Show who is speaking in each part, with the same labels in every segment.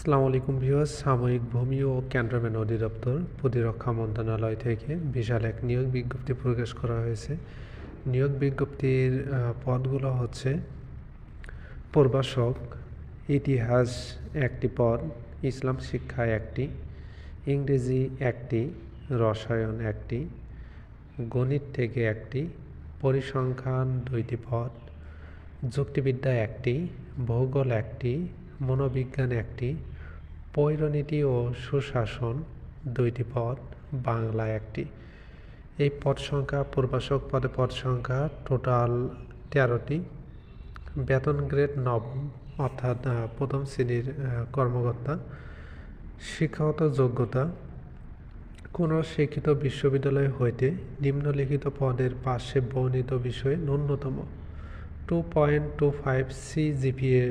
Speaker 1: আসসালামু আলাইকুম ভিউয়ার্স, সাময়িক ভূমি ও ক্যান্টনমেন্ট অধিদপ্তর প্রতিরক্ষা মন্ত্রণালয় থেকে বিশাল এক নিয়োগ বিজ্ঞপ্তি প্রকাশ করা হয়েছে। নিয়োগ বিজ্ঞপ্তির পদগুলো হচ্ছে প্রভাষক ইতিহাস একটি পদ, ইসলাম শিক্ষা একটি, ইংরেজি একটি, রসায়ন একটি, গণিত থেকে একটি, পরিসংখ্যান দুইটি পদ, যুক্তিবিদ্যা একটি, ভূগোল একটি, মনোবিজ্ঞান একটি পৌরনীতি ও সুশাসন দুইটি পদ, বাংলা একটি। এই পদ সংখ্যা প্রভাষক পদে পদ সংখ্যা টোটাল তেরোটি। বেতন গ্রেড নবম, অর্থাৎ প্রথম শ্রেণির কর্মকর্তা। শিক্ষাগত যোগ্যতা, কোনো শিক্ষিত বিশ্ববিদ্যালয় হইতে নিম্নলিখিত পদের পাশে বর্ণিত বিষয়ে ন্যূনতম two point two five CGPA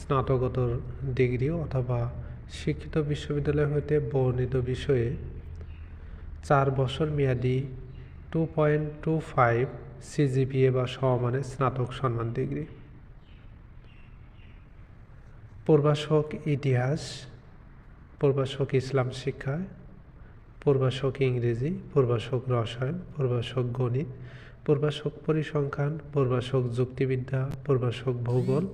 Speaker 1: স্নাতকোত্তর ডিগ্রি অথবা শিক্ষিত বিশ্ববিদ্যালয় হইতে বর্ণিত বিষয়ে চার বছর মেয়াদি two point two five CGPA বা সমমানের স্নাতক সম্মান ডিগ্রি প্রভাষক ইতিহাস প্রভাষক ইসলাম শিক্ষা প্রভাষক ইংরেজি প্রভাষক রসায়ন প্রভাষক গণিত প্রভাষক পরিসংখ্যান প্রভাষক যুক্তিবিদ্যা প্রভাষক ভূগোল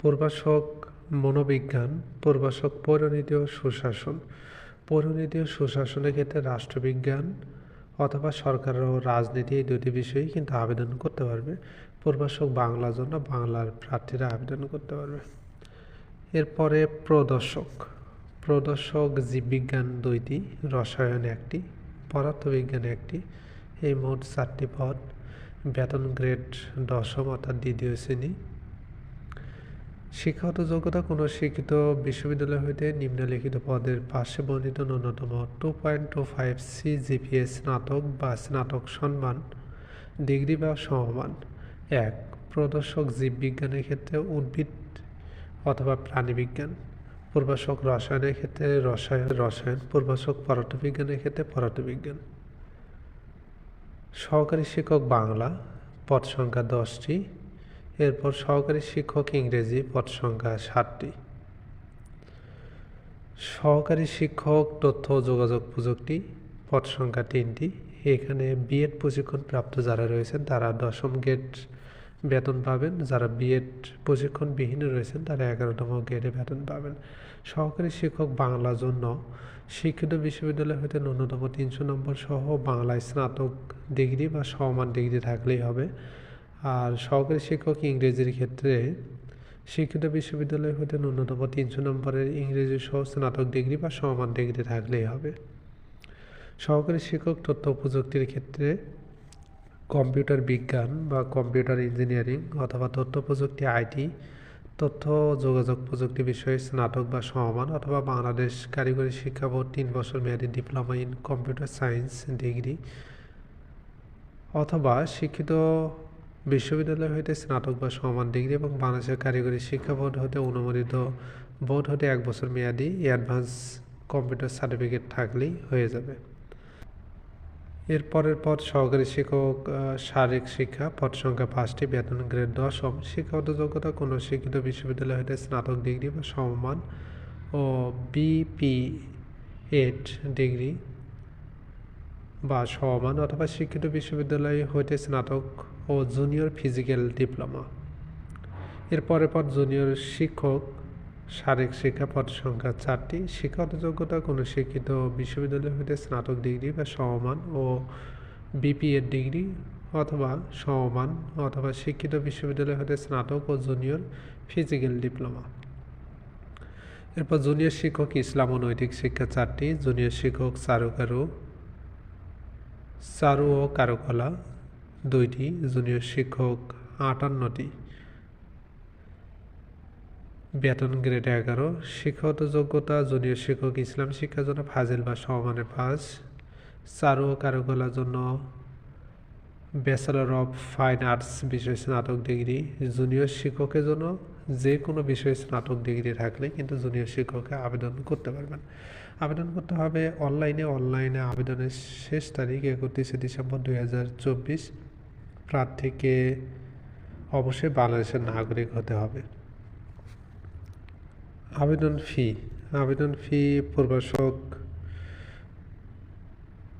Speaker 1: প্রভাষক মনোবিজ্ঞান প্রভাষক পৌরনীতি ও সুশাসন। পৌরনীতি ও সুশাসনের ক্ষেত্রে রাষ্ট্রবিজ্ঞান অথবা সরকার ও রাজনীতি এই দুটি বিষয়েই কিন্তু আবেদন করতে পারবে। প্রভাষক বাংলার জন্য বাংলার প্রার্থীরা আবেদন করতে পারবে। এরপরে প্রদর্শক। প্রদর্শক জীববিজ্ঞান দুইটি, রসায়ন একটি, পদার্থবিজ্ঞান একটি। এই মোট চারটি পদ। বেতন গ্রেড দশম অর্থাৎ দ্বিতীয় শ্রেণি। শিক্ষাগত যোগ্যতা কোনো শিক্ষিত বিশ্ববিদ্যালয় হইতে নিম্নলিখিত পদের পাশে বর্ণিত ন্যূনতম two point two five CGPA স্নাতক বা স্নাতক সম্মান ডিগ্রি বা সমমান। এক, প্রদর্শক জীববিজ্ঞানের ক্ষেত্রে উদ্ভিদ অথবা প্রাণীবিজ্ঞান। প্রভাষক রসায়নের ক্ষেত্রে রসায়ন রসায়ন। প্রভাষক পদার্থবিজ্ঞানের ক্ষেত্রে পদার্থবিজ্ঞান। সহকারী শিক্ষক বাংলা, পদ সংখ্যা দশটি। এরপর সহকারী শিক্ষক ইংরেজি পদ সংখ্যা ষাটটি সহকারী শিক্ষক, তথ্য যোগাযোগ প্রযুক্তি পদ সংখ্যা তিনটি। এখানে বিএড প্রশিক্ষণ প্রাপ্ত যারা রয়েছেন, তারা দশম গেট বেতন পাবেন। যারা বিএড প্রশিক্ষণবিহীন রয়েছেন, তারা এগারোতম গ্রেডে বেতন পাবেন। সহকারী শিক্ষক বাংলার জন্য শিক্ষিত বিশ্ববিদ্যালয় হতে ন্যূনতম তিনশো নম্বর সহ বাংলায় স্নাতক ডিগ্রি বা সমান ডিগ্রি থাকলেই হবে। আর সহকারী শিক্ষক ইংরেজির ক্ষেত্রে শিক্ষিত বিশ্ববিদ্যালয় হতে ন্যূনতম তিনশো নম্বরের ইংরেজি সহ স্নাতক ডিগ্রি বা সমান ডিগ্রি থাকলেই হবে। সহকারী শিক্ষক তথ্য প্রযুক্তির ক্ষেত্রে কম্পিউটার বিজ্ঞান বা কম্পিউটার ইঞ্জিনিয়ারিং অথবা তথ্য প্রযুক্তি আইটি, তথ্য যোগাযোগ প্রযুক্তি বিষয়ে স্নাতক বা সমমান অথবা বাংলাদেশ কারিগরি শিক্ষা বোর্ড তিন বছর মেয়াদী diploma in computer science degree অথবা শিক্ষিত বিশ্ববিদ্যালয় হইতে স্নাতক বা সমান ডিগ্রি এবং বাংলাদেশের কারিগরি শিক্ষা বোর্ড হতে অনুমোদিত বোর্ড হতে এক বছর মেয়াদি অ্যাডভান্স কম্পিউটার সার্টিফিকেট থাকলেই হয়ে যাবে। এর পরের সহকারী শিক্ষক শারীরিক শিক্ষা, পদ সংখ্যা পাঁচটি, বেতন গ্রেড দশম শিক্ষাগত যোগ্যতা কোনো শিক্ষিত বিশ্ববিদ্যালয় হতে স্নাতক ডিগ্রি বা সমমান ও বিপি এড ডিগ্রি বা সমমান অথবা শিক্ষিত বিশ্ববিদ্যালয় হইতে স্নাতক ও জুনিয়র ফিজিক্যাল ডিপ্লোমা। এর পরের পর জুনিয়র শিক্ষক। শারীরিক শিক্ষা পদ সংখ্যা চারটি। শিক্ষাগত যোগ্যতা কোনো শিক্ষিত বিশ্ববিদ্যালয় হইতে স্নাতক ডিগ্রি বা সমমান ও বিপিএড ডিগ্রি অথবা সমমান অথবা শিক্ষিত বিশ্ববিদ্যালয় হতে স্নাতক ও জুনিয়র ফিজিক্যাল ডিপ্লোমা। এরপর জুনিয়র শিক্ষক ইসলাম ও নৈতিক শিক্ষা চারটি। জুনিয়র শিক্ষক চারুকারু, চারু ও কারুকলা দুইটি, জুনিয়র শিক্ষক আটান্নটি। বেতন গ্রেড এগারো, শিক্ষাগত যোগ্যতা, জুনিয়র শিক্ষক, ইসলাম শিক্ষার জন্য ফাজিল বা সমমানের পাস চারু ও কারুকলার জন্য ব্যাচেলর অফ ফাইন আর্টস বিষয়ে স্নাতক ডিগ্রি। জুনিয়র শিক্ষকের জন্য যে কোনো বিষয়ে স্নাতক ডিগ্রি থাকলে কিন্তু জুনিয়র শিক্ষকে আবেদন করতে পারবেন। আবেদন করতে হবে অনলাইনে। অনলাইনে আবেদনের শেষ তারিখ একত্রিশে ডিসেম্বর দুই হাজার চব্বিশ। প্রার্থীকে অবশ্যই বাংলাদেশের নাগরিক হতে হবে। আবেদন ফি আবেদন ফি প্রভাষক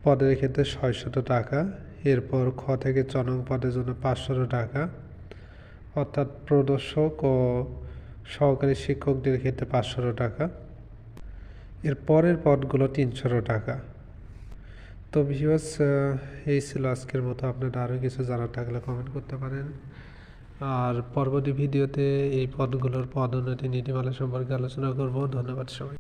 Speaker 1: পদের ক্ষেত্রে ছয়শত টাকা, এরপর খ থেকে চ নং পদের জন্য পাঁচশত টাকা, অর্থাৎ প্রদর্শক ও সহকারী শিক্ষকদের ক্ষেত্রে পাঁচশত টাকা, এর পরের পদগুলো তিনশত টাকা। তো বিশেষ এই ছিল আজকের মতো। আপনারা আরও কিছু জানার থাকলে কমেন্ট করতে পারেন। আর পরবর্তী ভিডিওতে এই পদগুলোর পদোন্নতি নীতিমালা সম্পর্কে আলোচনা করব। ধন্যবাদ সবাই